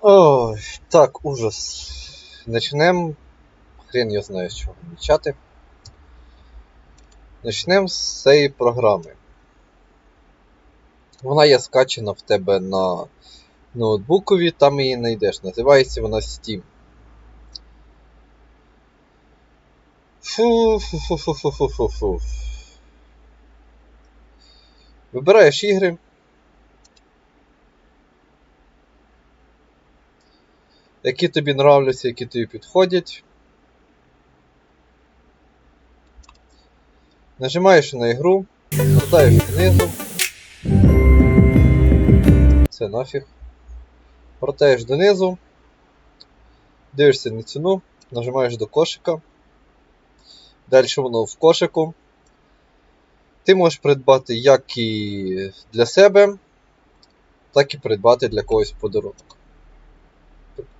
Ой, так, ужас. Начнем. Хрен я знаю, з чого почати. Начнем з цієї програми. Вона є скачана в тебе на ноутбукові, там її знайдеш. Називається вона Steam. Фу, фу, фу, фу, фу, фу, фу, фу. Вибираєш ігри. Які тобі нравляться, які тобі підходять. Нажимаєш на ігру, вертаєш донизу. Це нафіг. Вертаєш донизу. Дивишся на ціну, нажимаєш до кошика. Далі воно в кошику. Ти можеш придбати як і для себе, так і придбати для когось подарунок.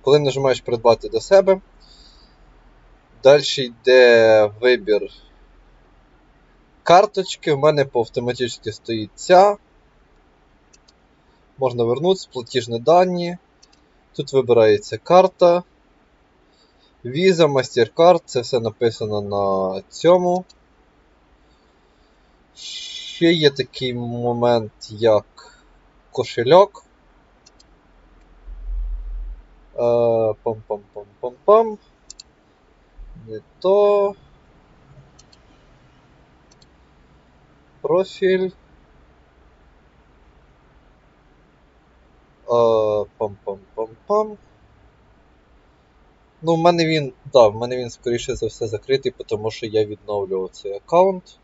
Коли нажимаєш придбати для себе, далі йде вибір карточки. В мене по автоматично стоїть ця. Можна вернутися, платіжні дані. Тут вибирається карта. Visa, MasterCard, це все написано на цьому. Ще є такий момент, як кошельок. Пам-пам-пам-пам-пам. Не то. Профіль. Е, Пам-пам-пам-пам. Ну, в мене він. Да, в мене він, скоріше за все, закритий, тому що я відновлював цей аккаунт.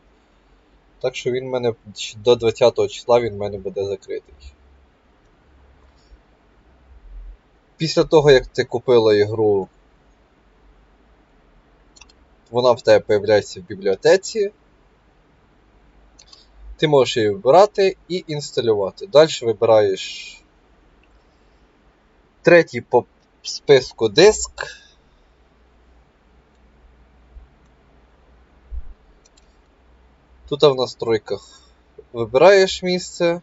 Так що він в мене до 20 числа він мене буде закритий. Після того, як ти купила ігру, вона в тебе появляється в бібліотеці. Ти можеш її вибирати і інсталювати. Далі вибираєш третій по списку диск. Тут в настройках вибираєш місце.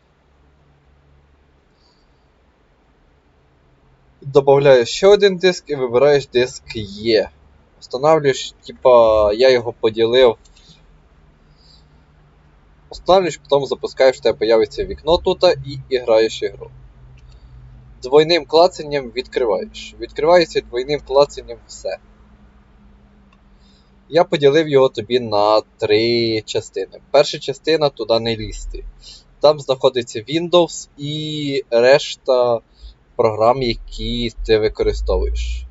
Добавляєш ще один диск і вибираєш диск Є. Встановлюєш, типа, я його поділив. Встановлюєш, потім запускаєш, в тебе появиться вікно тут і граєш ігру. Двойним клацанням відкриваєш. Відкривається двойним клацанням все. Я поділив його тобі на три частини. Перша частина туди не лізти. Там знаходиться Windows і решта програм, які ти використовуєш.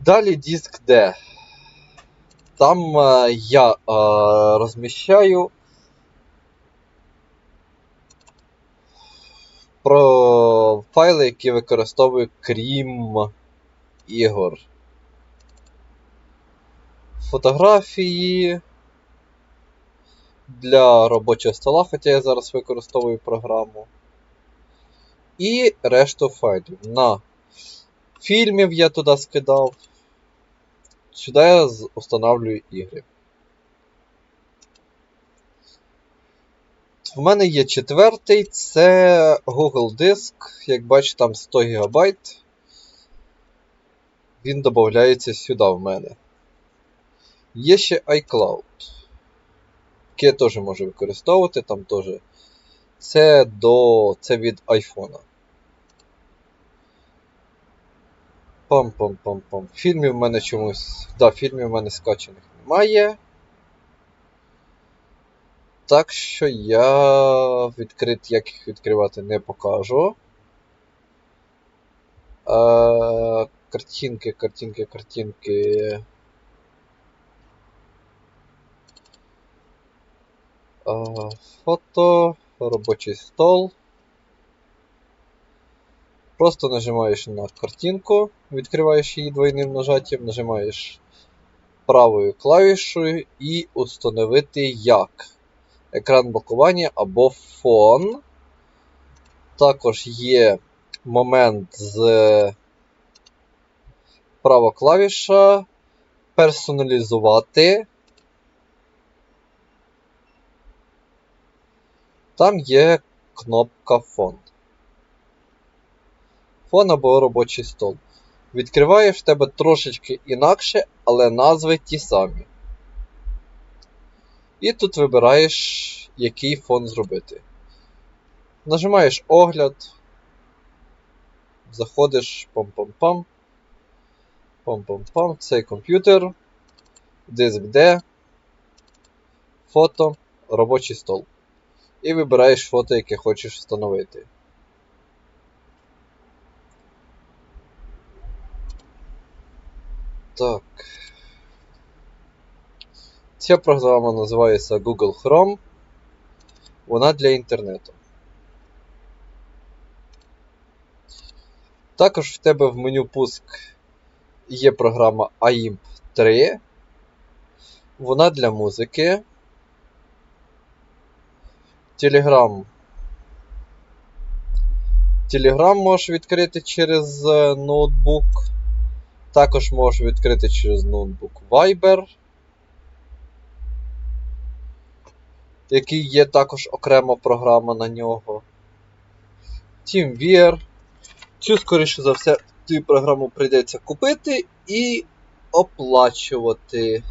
Далі диск D. Там е, я е, розміщаю про файли, які використовую крім ігор. Фотографії для робочого стола, хоча я зараз використовую програму. І решту файлів. На фільмів я туди скидав. Сюди я встановлюю ігри. В мене є четвертий, це Google Диск. Як бачите, там 100 ГБ. Він додається сюди в мене. Є ще iCloud. Який я теж можу використовувати, там теж. Це до. Це від iPhone. Пам-пам-пам-пам. Фільмів в мене чомусь. Да, фільмів в мене скачаних немає. Так що я відкрит, як їх відкривати не покажу. А, картинки, картинки, картинки. А, фото, робочий стол. Просто нажимаєш на картинку, відкриваєш її двойним нажаттям, нажимаєш правою клавішою і установити як. Екран блокування або фон. Також є момент з права клавіша. Персоналізувати. Там є кнопка фон. телефон або робочий стол. Відкриваєш в тебе трошечки інакше, але назви ті самі. І тут вибираєш, який фон зробити. Нажимаєш огляд, заходиш пам-пам-пам. Пам-пам-пам, цей комп'ютер, диск D, фото, робочий стол. І вибираєш фото, яке хочеш встановити. Так. Ця програма називається Google Chrome. Вона для інтернету. Також в тебе в меню пуск є програма AIMP 3. Вона для музики. Telegram. Telegram можеш відкрити через е, ноутбук. Також можеш відкрити через ноутбук Viber. Який є також окрема програма на нього. TeamViewer. Цю, скоріше за все, тобі програму прийдеться купити і оплачувати.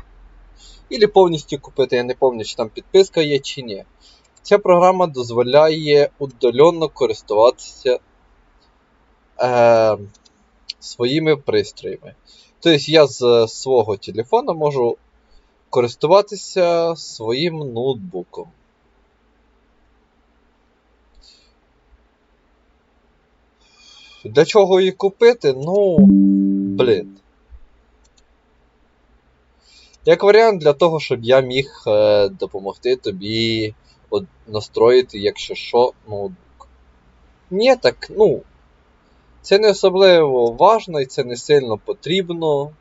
Ілі повністю купити, я не пам'ятаю, чи там підписка є чи ні. Ця програма дозволяє удаленно користуватися е, своїми пристроями. Тобто я з свого телефона можу користуватися своїм ноутбуком. Для чого її купити? Ну, блін. Як варіант для того, щоб я міг е, допомогти тобі настроїти, якщо що, ноутбук. Ні, так, ну. Це не особливо важно і це не сильно потрібно.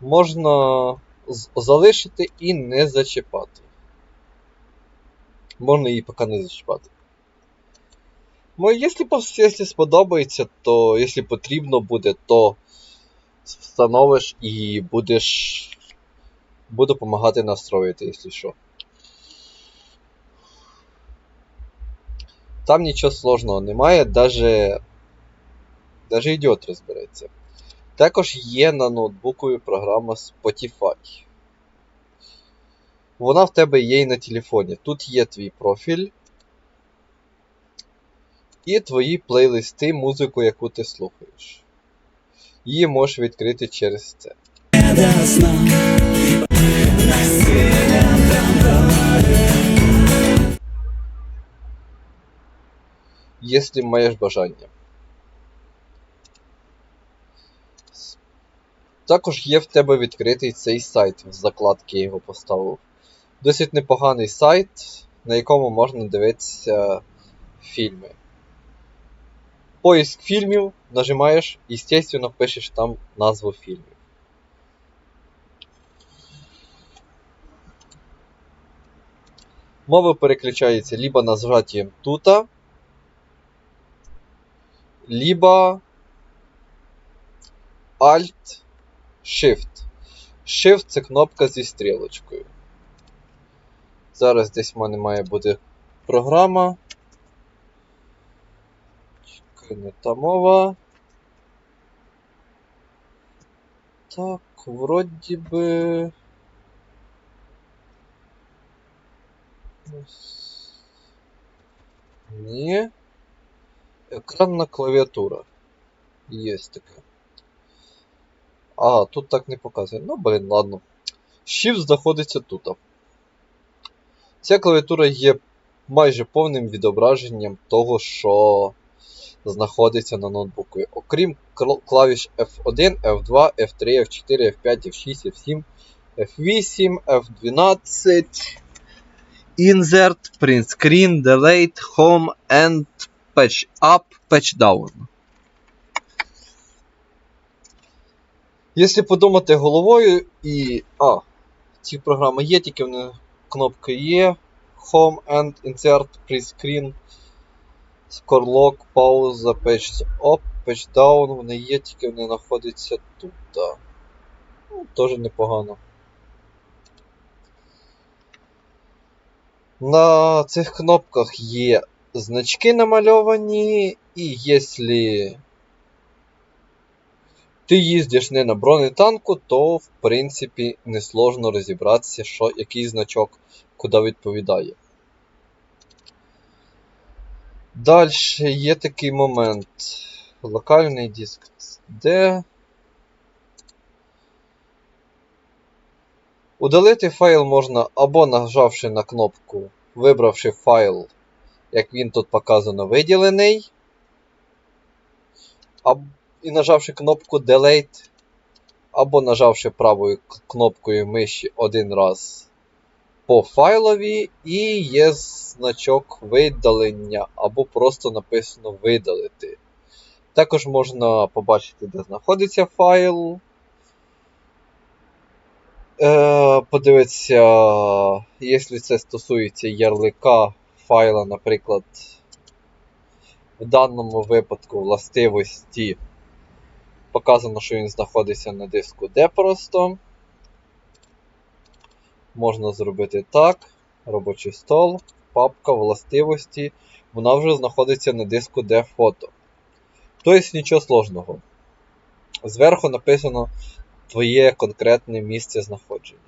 Можна залишити і не зачіпати. Можна її поки не зачіпати. Ну, якщо, якщо сподобається, то якщо потрібно буде, то встановиш і будеш. Буду допомагати настроїти, якщо що. Там нічого сложного немає, даже, даже ідіот розбереться. Також є на ноутбуку програма Spotify. Вона в тебе є і на телефоні. Тут є твій профіль. І твої плейлисти, музику, яку ти слухаєш. Її можеш відкрити через це. Якщо маєш бажання. Також є в тебе відкритий цей сайт, в закладки його поставив. Досить непоганий сайт, на якому можна дивитися фільми. Поиск фільмів нажимаєш, і, естественно, пишеш там назву фільмів. Мова переключається либо нажатием тута, либо Alt Shift. Shift це кнопка зі стрілочкою. Зараз десь в мене має бути програма. Чекай, не та мова. Так, вроді би. Ні. Екранна клавіатура. Є таке. А, тут так не показує. Ну, блін, ладно. Shift знаходиться тут. Ця клавіатура є майже повним відображенням того, що знаходиться на ноутбуку. Окрім клавіш F1, F2, F3, F4, F5, F6, F7, F8, F12, Insert, Print Screen, Delete, Home and Patch Up, Patch Down. Якщо подумати головою і. А, ці програми є, тільки в них кнопки є. Home and Insert Pre-Screen. Score пауза, Patch Up, Patch Down. Вони є, тільки вони знаходяться тут. Ну, теж непогано. На цих кнопках є значки намальовані І якщо ти їздиш не на бронетанку, то в принципі несложно розібратися, що який значок куди відповідає. Далі є такий момент. Локальний диск. Де. Удалити файл можна або нажавши на кнопку, вибравши файл, як він тут показано, виділений. аб- І нажавши кнопку Delete, або нажавши правою кнопкою миші один раз по файлові, і є значок видалення, або просто написано видалити. Також можна побачити, де знаходиться файл. Е, подивитися, якщо це стосується ярлика файла, наприклад, в даному випадку властивості показано, що він знаходиться на диску D просто. Можна зробити так. Робочий стол, папка, властивості. Вона вже знаходиться на диску D фото. Тобто нічого сложного. Зверху написано твоє конкретне місце знаходження.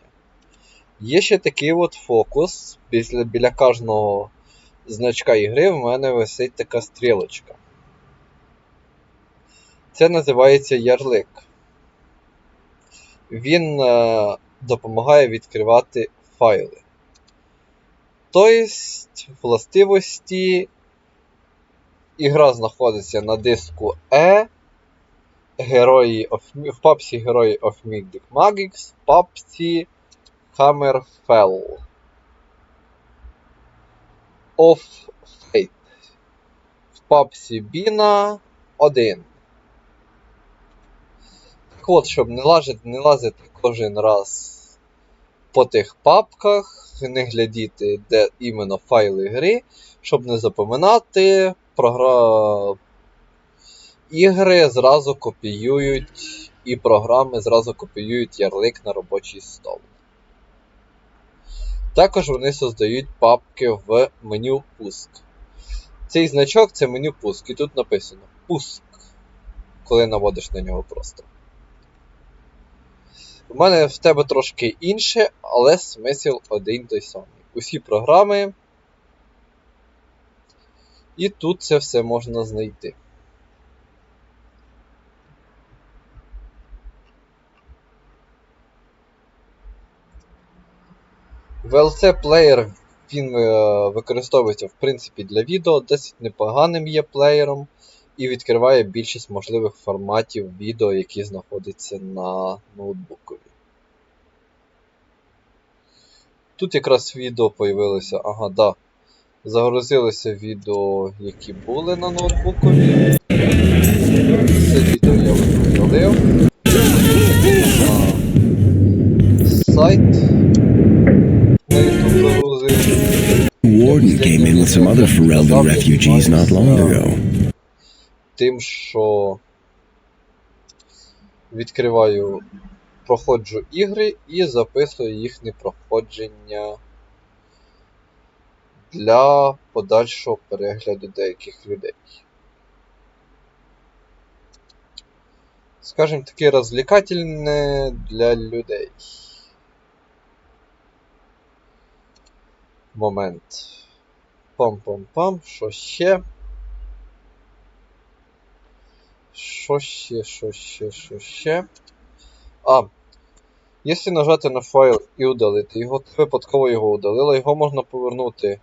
Є ще такий от фокус. Після, біля кожного значка ігри в мене висить така стрілочка. Це називається ярлик. Він е, допомагає відкривати файли. Тобто, властивості ігра знаходиться на диску E, герої of, в папці Герої of Mythic Magics, в папці Hammerfell of Fate. В папці Біна 1. Так от, щоб не лазити, не лазити кожен раз по тих папках, не глядіти, де іменно файли гри, щоб не запоминати, програ... ігри зразу копіюють і програми зразу копіюють ярлик на робочий стол. Також вони создають папки в меню пуск. Цей значок це меню пуск, і тут написано пуск, коли наводиш на нього просто. У мене в тебе трошки інше, але смисл один той самий. Усі програми. І тут це все можна знайти. VLC плеєр він е, використовується в принципі для відео, досить непоганим є плеєром і відкриває більшість можливих форматів відео, які знаходяться на ноутбукові. Тут якраз відео появилося, ага, да. Загрузилися відео, які були на ноутбукові. Це відео я видалив. With some other Ferelden refugees not long ago. Тим, що відкриваю, проходжу ігри і записую їхнє проходження для подальшого перегляду деяких людей. Скажем таке розвлекательне для людей. Момент. Пам-пам-пам, що ще? Що ще, що ще, що ще? А. Якщо нажати на файл і удалити його, ти випадково його удалила, його можна повернути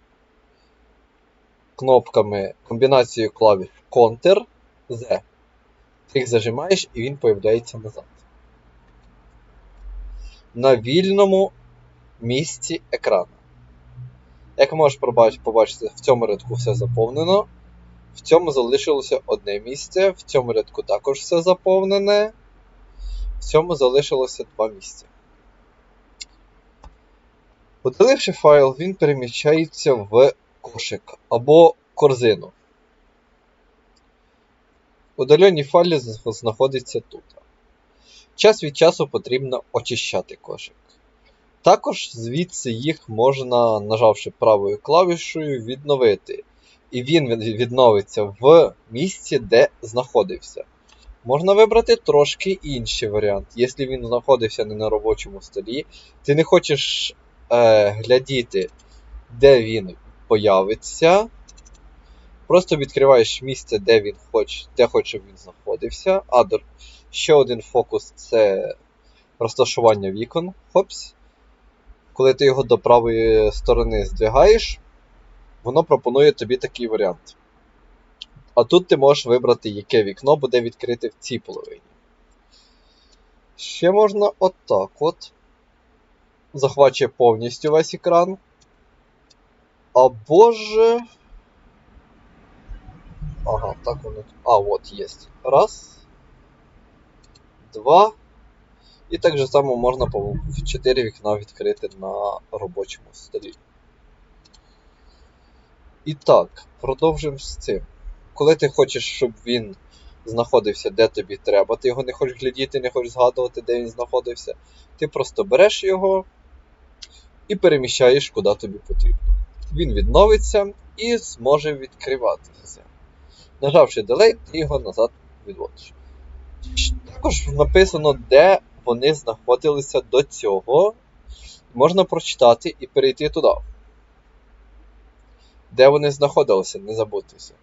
кнопками комбінацією клавіш Ctrl Z. Ти їх зажимаєш і він появляється назад. На вільному місці екрану. Як можеш побачити, в цьому рядку все заповнено. В цьому залишилося одне місце, в цьому рядку також все заповнене. В цьому залишилося два місця. Удаливши файл, він переміщається в кошик або корзину. Удалені файли знаходяться тут. Час від часу потрібно очищати кошик. Також звідси їх можна, нажавши правою клавішою, відновити. і він відновиться в місці, де знаходився. Можна вибрати трошки інший варіант. Якщо він знаходився не на робочому столі, ти не хочеш е, глядіти, де він появиться. Просто відкриваєш місце, де він хоче, де щоб він знаходився. А ще один фокус це розташування вікон. Хопс. Коли ти його до правої сторони здвигаєш, воно пропонує тобі такий варіант. А тут ти можеш вибрати, яке вікно буде відкрите в цій половині. Ще можна отак от. Захвачує повністю весь екран. Або ж. Ага, так воно. А, от є. Раз. Два. І так же само можна в 4 вікна відкрити на робочому столі. І так, продовжимо з цим. Коли ти хочеш, щоб він знаходився де тобі треба, ти його не хочеш глядіти, не хочеш згадувати, де він знаходився, ти просто береш його і переміщаєш, куди тобі потрібно. Він відновиться і зможе відкриватися. Нажавши Delete, ти його назад відводиш. Також написано, де вони знаходилися до цього. Можна прочитати і перейти туди. Де вони знаходилися, не забутися.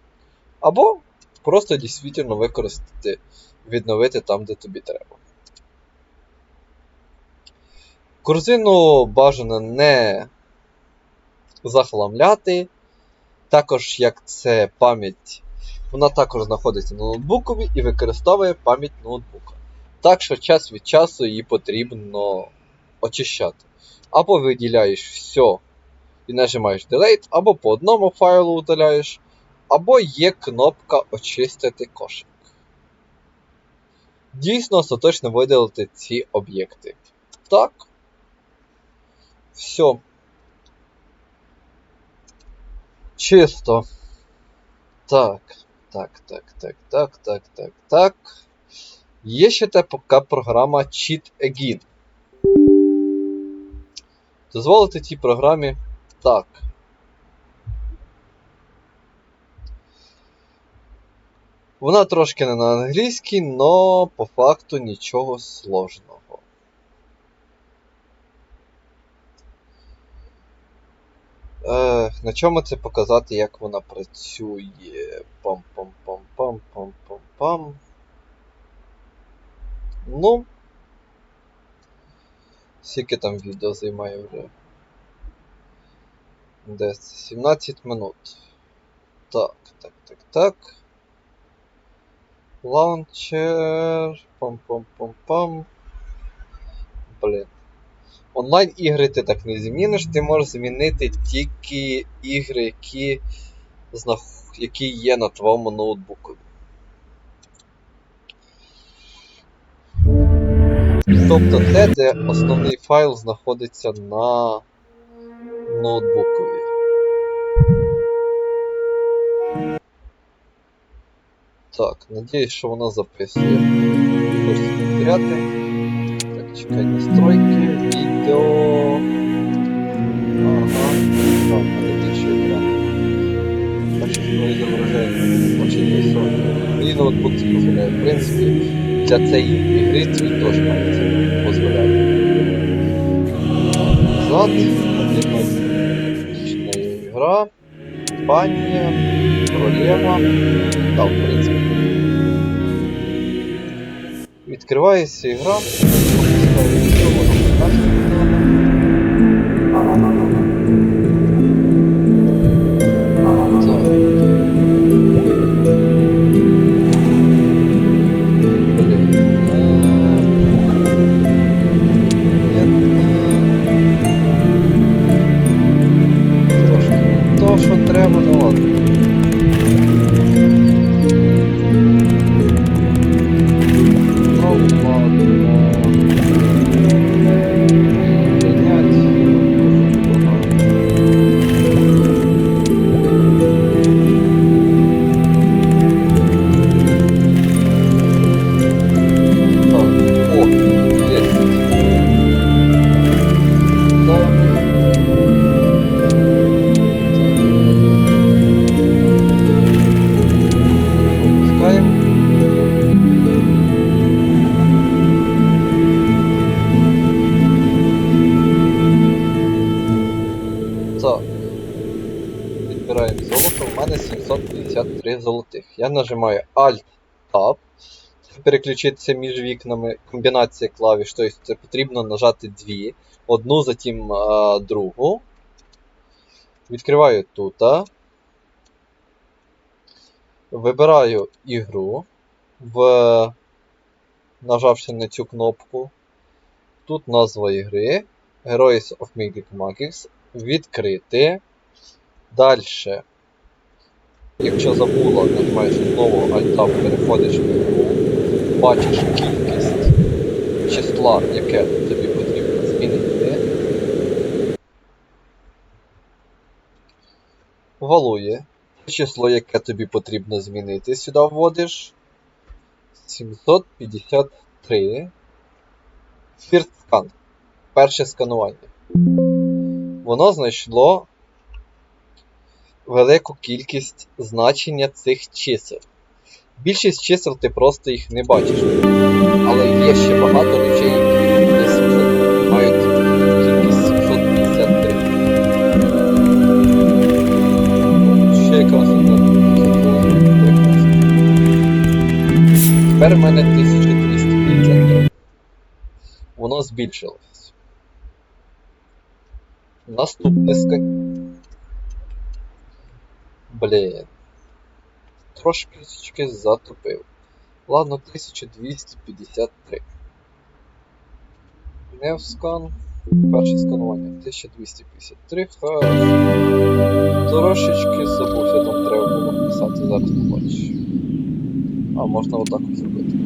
Або просто дійсно використати, відновити там, де тобі треба. Корзину бажано не захламляти. Також, як це пам'ять, вона також знаходиться на ноутбукові і використовує пам'ять ноутбука. Так що час від часу її потрібно очищати. Або виділяєш все і нажимаєш Delete, або по одному файлу удаляєш, або є кнопка Очистити кошик. Дійсно остаточно видалити ці об'єкти. Так. Все. Чисто. Так. Так, так, так, так, так, так, так. Є ще така програма Cheat Again. Дозволити цій програмі так. Вона трошки не на англійській, но по факту нічого сложного. Е, на чому це показати, як вона працює? Пам-пам-пам-пам-пам-пам-пам. Ну. Скільки там відео займає вже? Десь 17 минут. Так, так, так, так. Лаунчер. Пам-пам-пам-пам. Блін. Онлайн ігри ти так не зміниш, ти можеш змінити тільки ігри, які, які є на твоєму ноутбуку. Тобто те, де основний файл знаходиться на ноутбукові. Так, надіюсь, що воно записує. Хочеться повторяти. Так, чекай, настройки, відео. Ага, так, мене більше екран. Бачиш, воно зображає очень високо. Мені ноутбук це дозволяє. В принципі, для цієї ігри твій теж має це дозволяти. Назад, отличная ігра. Пані, королева. Та, в принципі. Відкривається ігра. Я нажимаю Alt-Tab. Переключитися між вікнами комбінація клавіш, тобто це потрібно нажати дві. Одну, затім а, другу. Відкриваю тут. Вибираю ігру, в... нажавши на цю кнопку. Тут назва ігри. Heroes of Mythic Magics. Відкрити. Далі. Якщо забула, нажимаєш знову Alt-Tab, переходиш в ігру. Бачиш кількість числа, яке тобі потрібно змінити. Валує. Число, яке тобі потрібно змінити, сюди вводиш 753. First scan. Перше сканування. Воно знайшло велику кількість значення цих чисел. Більшість чисел ти просто їх не бачиш. Але є ще багато речей, які є 700, мають кількість 753. Ще якраз одна. Тепер в мене 1253. Воно збільшилось. Наступне скан. Блін. Трошки затопив. Ладно, 1253. Невскан. Перше сканування 1253. Хорошо. Трошечки забувся, там треба було писати, зараз побачиш. А, можна отак от зробити.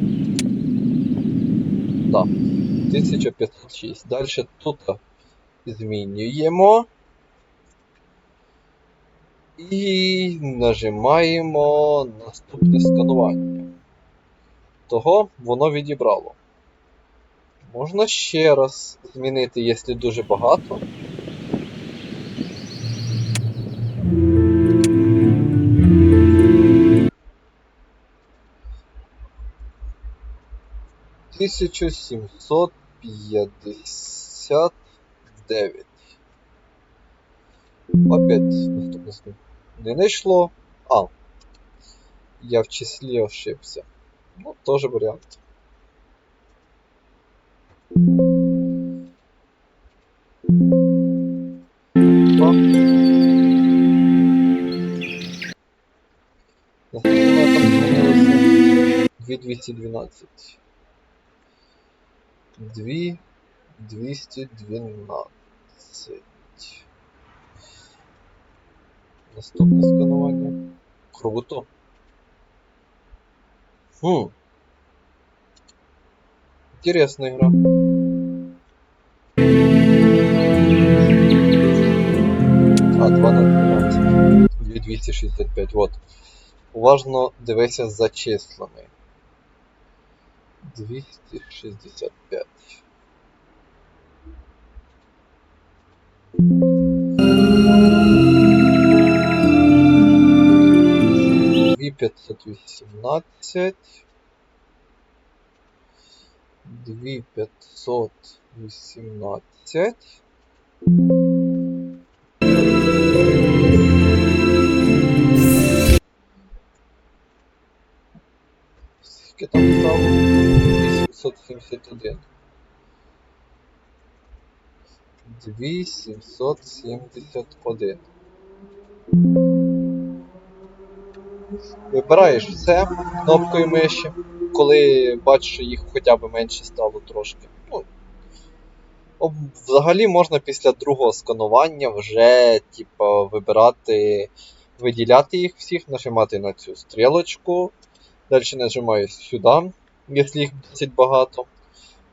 Так. 1506. Далі тут змінюємо. І нажимаємо наступне сканування. Того воно відібрало. Можна ще раз змінити, якщо дуже багато. Тисячу сімсот п'ятдесят дев'ять. Опять наступне скан. Не знайшло. А. Я в числі ошибся. Ну, тоже варіант. Опа. Наскільки вона там змінилася? 2212. 2 212. Наступне сканування. Круто. Хм. Интересная игра. А, 2 на 12. 2265, вот. Уважно дивися за числами. 265. Дві 518. Дві 518. Скільки там стало? 871. 2771. Вибираєш все кнопкою миші, коли бачиш, що їх хоча б менше стало трошки. Ну, взагалі можна після другого сканування вже типа, вибирати, виділяти їх всіх, нажимати на цю стрілочку. Далі нажимаю сюди, якщо їх досить багато.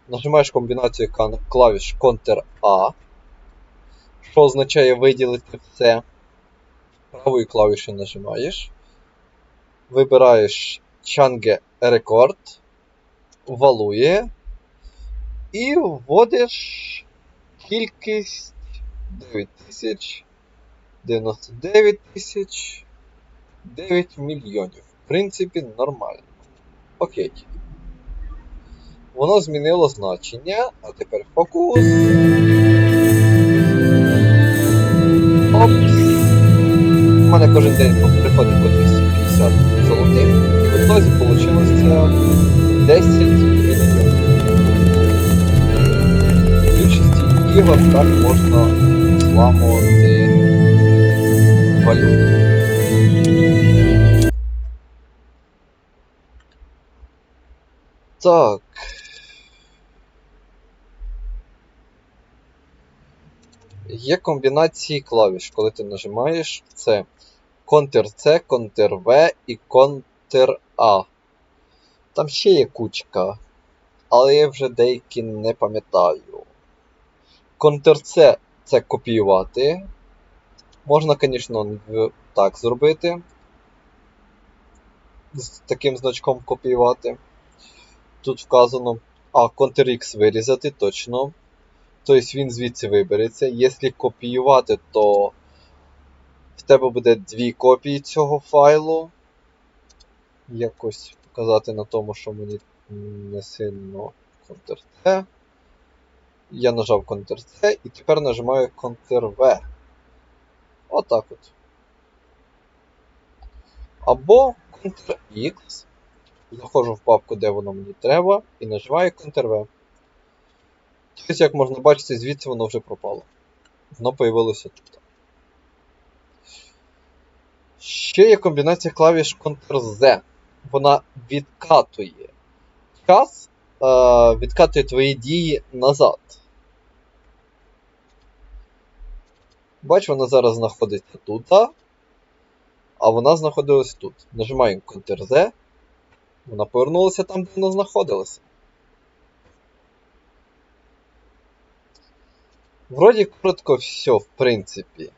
Нажимаєш комбінацію клавіш Ctrl-A, що означає виділити все. Правою клавішою нажимаєш. Вибираєш Change Record, валує і вводиш кількість 9000, 99 тисяч, 9 мільйонів. В принципі, нормально. Окей. Воно змінило значення, а тепер фокус. Опс. мене кожен день приходить по 250 золотих, і в ітозі вийшло 10 мільйонів. В більшості ігор так можна зламувати валюту. Так. Є комбінації клавіш, коли ти нажимаєш це Ctrl-C, Ctrl-V і Ctrl-A. Там ще є кучка, але я вже деякі не пам'ятаю. Ctrl-C це копіювати. Можна, звісно, так зробити. З таким значком копіювати. Тут вказано. А, Ctrl-X вирізати, точно. Тобто він звідси вибереться. Якщо копіювати, то в тебе буде дві копії цього файлу. Якось показати на тому, що мені не сильно Ctrl-C. Я нажав Ctrl-C і тепер нажимаю Ctrl-V. Отак от. Або Ctrl-X. Заходжу в папку, де воно мені треба, і нажимаю Ctrl-V. Тобто, як можна бачити, звідси воно вже пропало. Воно появилося тут. Ще є комбінація клавіш Ctrl-Z. Вона відкатує час, е, відкатує твої дії назад. Бач, вона зараз знаходиться тут, а вона знаходилась тут. Нажимаємо Ctrl-Z. Вона повернулася там, де вона знаходилася. Вроді коротко все, в принципі.